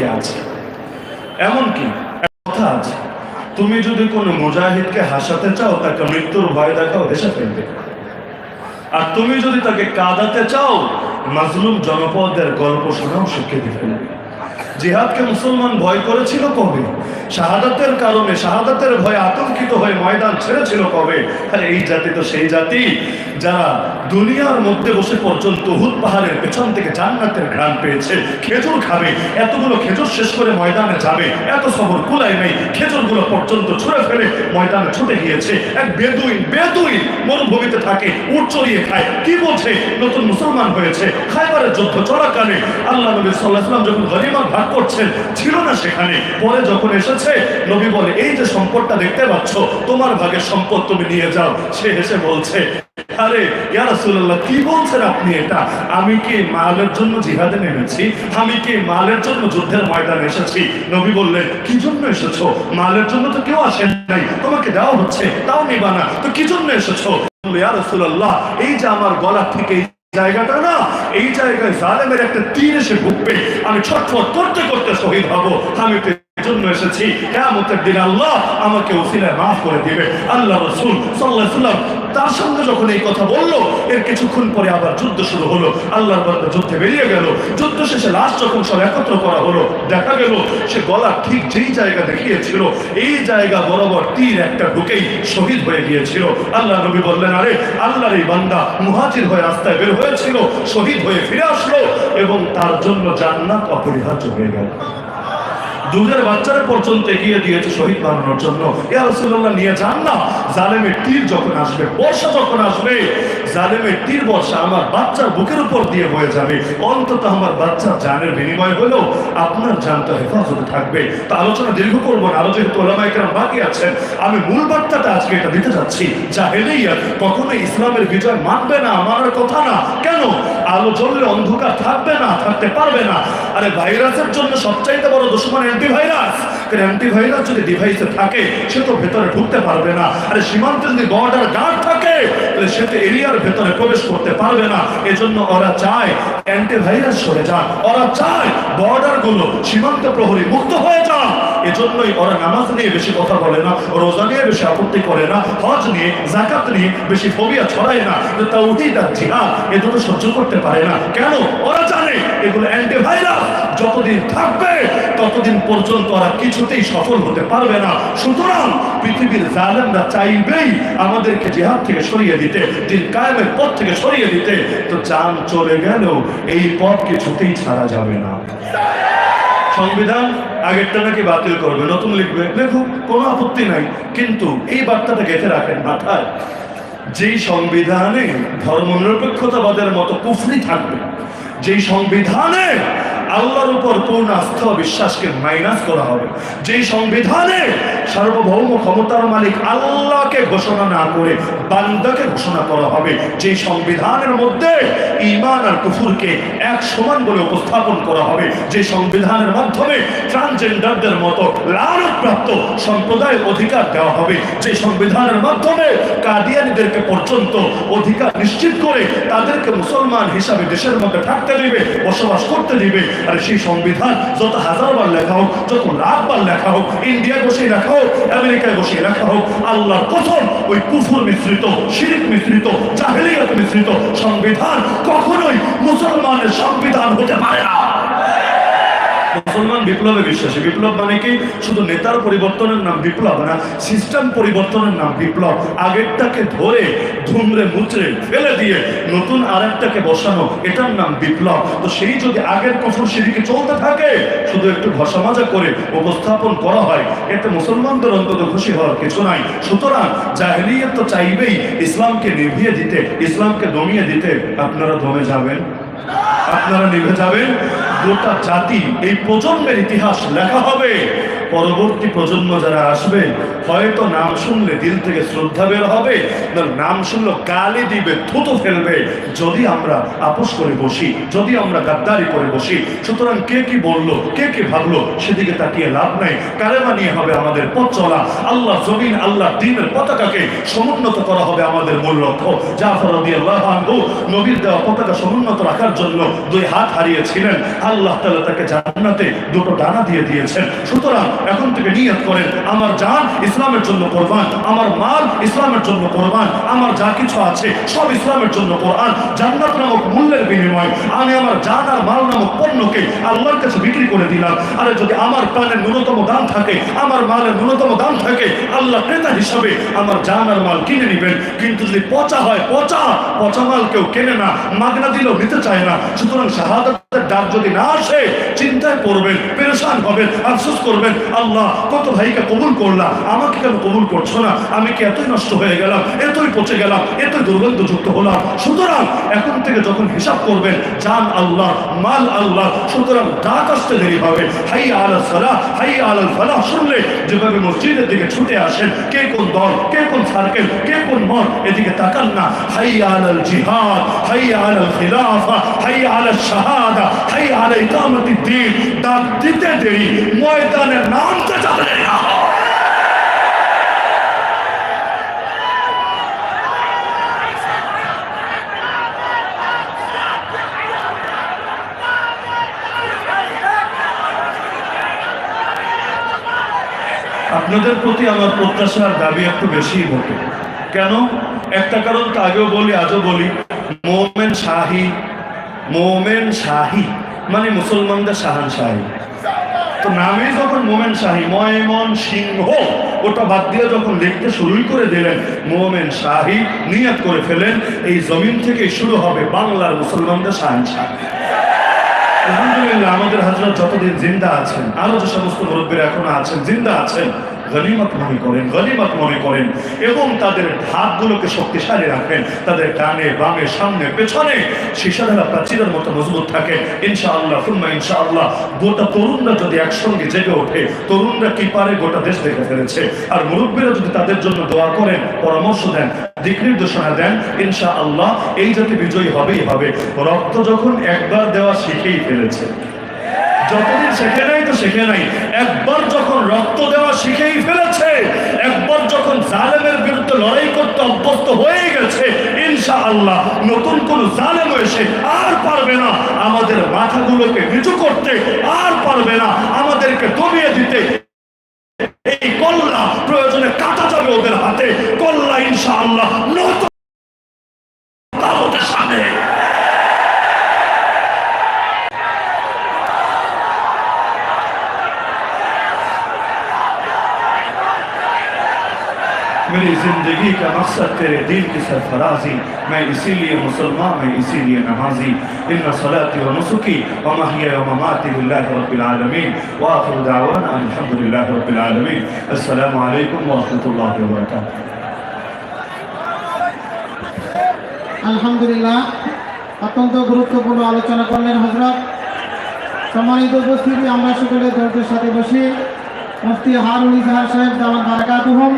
আছে? এমনকি তুমি যদি কোনো মুজাহিদকে হাসাতে চাও, তাকে মৃত্যুর ভয় দেখাও, হেসে ফেলবে। আর তুমি যদি তাকে কাঁদাতে চাও, মাজলুম জনপদের গল্প শোনাও শিখিয়ে দিবে জিহাদকে মুসলমান ভয় করেছিল কবে? শাহাদাতের কারণে, শাহাদাতের ভয়ে আতঙ্কিত হয়ে ময়দান ছেড়েছিল কবে? আরে এই জাতি তো সেই জাতি যারা দুনিয়ার মধ্যে বসে পর্যন্ত হুদ পাহাড়ের পেছন থেকে জান্নাতের ঘ্রাণ পেয়েছে। খেজুর খাবে, এতগুলো খেজুর শেষ করে ময়দানে যাবে, এত সবর কুলাই নেই, খেজুরগুলো পর্যন্ত ছুঁড়ে ফেলে ময়দানে ছুটে গিয়েছে। এক বেদুইন বেদুইন মরুভূমিতে থাকে, উট চড়িয়ে খায়। কি বলছে? নতুন মুসলমান হয়েছে, খাইবারের যুদ্ধ চলাকালে আল্লাহ নবী সাল্লাহ যখন গরিমা ভাগ করছেন, ছিল না সেখানে। পরে যখন এসেছে নবী বলে এই যে সম্পদটা দেখতে পাচ্ছ তোমার ভাগের সম্পদ তুমি নিয়ে যাও। সে হেসে বলছে কি বলছেন আপনি এটা? আমি কি মালের জন্য জিহাদে নেমেছি? আমি কি মালের জন্য যুদ্ধের ময়দানে এসেছি? নবী বললেন কি জন্য এসেছ? মালের জন্য তো কেউ নাই। তোমাকে দেওয়া হচ্ছে তাও নিবা না। তো কি জন্য এসেছ? বলল, ইয়া রাসূলুল্লাহ এই যে আমার গলা থেকে জায়গাটা না এই জায়গায় জালেমের একটা তীর এসে ঢুকবে। আমি ছটফট করতে করতে শহীদ হব। আমি জন্য এসেছি। কেমতের দিন আল্লাহ আমাকে ওসিলায় মাফ করে দিবে। আল্লাহ রসুল সাল্লাহ সাল্লাম তার সঙ্গে যখন এই কথা বলল, এর কিছুক্ষণ পরে আবার যুদ্ধ শুরু হলো। আল্লাহর বরকত যুদ্ধে বেরিয়ে গেল। যুদ্ধ শেষে লাশ যখন সব একত্র করা হলো, দেখা গেল সে গলা ঠিক যেই জায়গা দেখিয়েছিল, এই জায়গা বরাবর তীর একটা ঢুকেই শহীদ হয়ে গিয়েছিল। আল্লাহ নবী বললেন, আরে, আল্লাহর এই বান্দা মুহাজির হয়ে রাস্তায় বের হয়েছিল, শহীদ হয়ে ফিরে আসলো এবং তার জন্য জান্নাত অপরিহার্য হয়ে গেল। দুধের বাচ্চারা পর্যন্ত এগিয়ে দিয়েছে শহীদ বানানোর জন্য। ইয়া রাসূলুল্লাহ নিয়ে যান না। জালেমের তীর যখন আসবে, বর্ষা যখন আসবে, জালেমের তীর বর্ষা আমার বাচ্চার বুকের উপর দিয়ে বয়ে যাবে। অন্তত আমার বাচ্চার জানের বিনিময় হলেও আপনার জানটা হেফাজতে থাকবে। তো আলোচনা দীর্ঘ করব না। আরও যেহেতু ওলামা একরাম বাকি আছেন, আমি মূল বার্তাটা আজকে এটা দিতে যাচ্ছি। জাহেলিয়া কখনো ইসলামের বিজয় মানবে না, মানার কথা না। কেন? আলো জ্বললে অন্ধকার থাকবে না, থাকতে পারবে না। আরে ভাইরাসের জন্য সবচাইতে বড় দুশ্মন অ্যান্টিভাইরাস অ্যান্টিভাইরাস যদি ডিভাইসে থাকে, সে তো ভেতরে ঢুকতে পারবে না। আরে সীমান্তে যদি বর্ডার গার্ড থাকে, তাহলে সে তো এরিয়ার ভেতরে প্রবেশ করতে পারবে না। এজন্য ওরা চায় অ্যান্টিভাইরাস সরে যান ওরা চায় বর্ডারগুলো সীমান্ত প্রহরী মুক্ত হয়ে যান এজন্যই ওরা নামাজ নিয়ে বেশি কথা বলে না, রোজা নিয়ে বেশি আপত্তি করে না, হজ নিয়ে জাকাত নিয়ে বেশি ফোবিয়া ছড়ায় না যে তাওহীদ আর জিহাদ এ দুটো সহ্য করতে পারে না। কেন? ওরা জানে এগুলো অ্যান্টিভাইরাস যতদিন থাকবে, ততদিন পর্যন্ত ওরা কিছুতেই সফল হতে পারবে না। সুতরাং পৃথিবীর জালেমরা চাইবেই আমাদেরকে জিহাদ থেকে সরিয়ে দিতে, দিন কায়েমের পথ থেকে সরিয়ে দিতে। তো চান চলে গেলেও এই পথ কিছুতেই ছাড়া যাবে না। সংবিধান আগেরটা নাকি বাতিল করবে, নতুন লিখবে। লেখুক কোনো আপত্তি নাই। কিন্তু এই বার্তাটা গেঁথে রাখেন মাথায় যেই সংবিধানে ধর্মনিরপেক্ষতাবাদের মতো কুফরি থাকবে, যেই সংবিধানে আল্লাহর উপর পূর্ণ আস্থা বিশ্বাসকে মাইনাস করা হবে। যেই সংবিধানে সার্বভৌম ক্ষমতার মালিক আল্লাহকে ঘোষণা না করে বান্দাকে ঘোষণা করা হবে, যেই সংবিধানের মধ্যে ইমান আর কুফুরকে এক সমান বলে উপস্থাপন করা হবে যে সংবিধানের মাধ্যমে ট্রান্সজেন্ডারদের মতো লালনপ্রাপ্ত সম্প্রদায়ের অধিকার দেওয়া হবে যে সংবিধানের মাধ্যমে কাদিয়ানিদেরকে পর্যন্ত অধিকার নিশ্চিত করে তাদেরকে মুসলমান হিসাবে দেশের মধ্যে থাকতে দিবে, বসবাস করতে দিবে আর সেই সংবিধান যত হাজারবার লেখা হোক, যত লাখবার লেখা হোক ইন্ডিয়ায় বসে লেখা হোক আমেরিকায় বসে লেখা হোক, আল্লাহর কথন ওই কুফুর মিশ্রিত, শিরিক মিশ্রিত, জাহেলিয়াত মিশ্রিত সংবিধান কখনোই মুসলমানের সংবিধান হতে পারে না। মুসলমান বিপ্লবে বিশ্বাসী। বিপ্লব মানে কি? শুধু নেতার পরিবর্তনের নাম বিপ্লব না সিস্টেম পরিবর্তনের নাম বিপ্লব। আগেরটাকে ধরে ধুমরে মুচড়ে ফেলে দিয়ে নতুন আরেকটাকে বসানো, এটার নাম বিপ্লব। তো সেই যদি আগের কঠোর সিঁড়িকে চলতে থাকে, শুধু একটু ঘষা মাজা করে উপস্থাপন করা হয়, এতে মুসলমানদের অন্তত খুশি হওয়ার কিছু নাই। সুতরাং জাহেলিয়ত তো চাইবেই ইসলামকে নিভিয়ে দিতে, ইসলামকে দমিয়ে দিতে। আপনারা দমে যাবেন? আপনারা নেমে যাবেন। গোটা জাতি এই প্রজন্মের ইতিহাস লেখা হবে। পরবর্তী প্রজন্ম যারা আসবে, হয়তো নাম শুনলে দিল থেকে শ্রদ্ধা বের হবে নাম শুনলে গালি দিবে, থুতু ফেলবে। যদি আমরা আপোষ করে বসি, যদি আমরা গাদ্দারি করে বসি, সুতরাং কে কি বলল, কে কি ভাবলো, সেদিকে তাকিয়ে লাভ নাই। কালেমা নিয়ে হবে আমাদের পথ চলা। আল্লাহ জমিন, আল্লাহ দিনের পতাকাকে সমুন্নত করা হবে আমাদের মূল লক্ষ্য। জাফর নবীর দেওয়া পতাকা সমুন্নত রাখার জন্য দুই হাত হারিয়েছিলেন। আল্লাহ তাআলা তাকে জান্নাতে দুটো ডানা দিয়ে দিয়েছেন। সুতরাং এখন থেকে নিয়ত করেন, আমার জান ইসলামের জন্য কোরবান, আমার মাল ইসলামের জন্য কোরবান, আমার যা কিছু আছে সব ইসলামের জন্য কোরআন, জান্নাত নামক মূল্যের বিনিময় আমি আমার জান আর মাল নামক পণ্যকে আল্লাহর কাছে বিক্রি করে দিলাম। আরে যদি আমার প্রাণের ন্যূনতম দাম থাকে, আমার মালের ন্যূনতম দাম থাকে, আল্লাহ ক্রেতা হিসাবে আমার জান আর মাল কিনে নেবেন। কিন্তু যদি পচা হয়, পচা পচা মাল কেউ কেনে না, মাগনা দিলেও নিতে চায় না। সুতরাং শাহাদাতের ডাক যদি না আসে, চিন্তায় পড়বেন, পেরেশান হবেন, আফসোস করবেন। আল্লাহ, কত ভাইকে কবুল করলাম, আমাকে কেন কবুল করছ না? আমি কি এতই নষ্ট হয়ে গেলাম, এতই পচে গেলাম, এতই দুর্গন্ধযুক্ত হলাম? সুতরাং এখন থেকে যখন হিসাব করবেন, জান আল্লাহ, মাল আল্লাহ, সুতরাং ডাক আসতে দেরি হবে। হাই আল সালাহ, হাই আল ফালাহ শুনলে যেভাবে মসজিদের দিকে ছুটে আসেন, কে কোন দল, কে কোন সার্কেল কে কোন মত এদিকে তাকান না। হাই আল জিহাদ, হাই আল খিলাফা, হাই আল শাহাদা, হাই আল ইকামতি দিন ডাক দিতে দেরি ময়দানে নামতে যাবে আপনাদের প্রতি আমার প্রত্যাশার দাবি একটু বেশিই বটে। কেন? একটা কারণ তো আগেও বলি, আজও বলি। মোমেন শাহী মোমেন শাহী। মানে মুসলমানদের শাহান শাহী তো নামে যখন মোমেন শাহী, ময়মন সিংহ, ওটা বাদ দিয়ে যখন লিখতে শুরুই করে দিলেন, মোমেন শাহী নিয়াত করে ফেলেন, এই জমিন থেকে শুরু হবে বাংলার মুসলমানদের শাহান শাহী আলহামদুলিল্লাহ, আমাদের হাজরত যতদিন জিন্দা আছেন, আরও যে সমস্ত মুরব্বীরা এখনও আছেন, জিন্দা আছেন গনিমত মনে করেন গনিমত মনে করেন এবং তাদের হাতগুলোকে শক্তিশালী রাখেন, তাদের ডানে বামে, সামনে, পেছনে। শিশাধারা প্রাচীরের মতো মজবুত থাকে। ইনশাআল্লাহ ফুম্মা ইনশাআল্লাহ, গোটা তরুণরা যদি একসঙ্গে জেগে ওঠে, তরুণরা কি পারে গোটা দেশ দেখে ফেলেছে। আর মুরব্বীরা যদি তাদের জন্য দোয়া করেন, পরামর্শ দেন, দিক নির্দেশনা দেন ইনশা আল্লাহ এই জাতি বিজয়ী হবেই হবে। রক্ত যখন একবার দেওয়া শিখেই ফেলেছে। যতদিন শেখে নাই তো শেখে নাই। একবার যখন রক্ত দেওয়া শিখেই ফেলেছে একবার যখন জালেমের বিরুদ্ধে লড়াই করতে অভ্যস্ত হয়ে গেছে। ইনশা আল্লাহ নতুন কোন জালেম এসে আর পারবে না। আমাদের মাথাগুলোকে নিচু করতে আর পারবে না। আমাদেরকে দমিয়ে দিতে। এই কল্লা প্রয়োজনে কাটা যাবে ওদের হাতে। কল্লা ইনশাআল্লাহ নতুন তাবতের সামনে मेरी जिंदगी का मकसद तेरे दिल की सरफराजी मैं इसीलिए मुसलमान मैं इसीलिए नमाजी इन सलाती व नुसुकी व महिया व ममाती लिल्लाहि रब्बिल आलमीन व आखिर दावाना अल्हम्दुलिल्लाहि रब्बिल आलमीन अस्सलामु अलैकुम व रहमतुल्लाहि व बारकातुहू আলহামদুলিল্লাহ অত্যন্ত গুরুত্বপূর্ণ আলোচনা করলেন হজরত সম্মানিত উপস্থিতি আমরা সকলে ধৈর্যের সাথে বসি মুফতি হারুল ইজহার সাহেব জামান বারাকাতুহম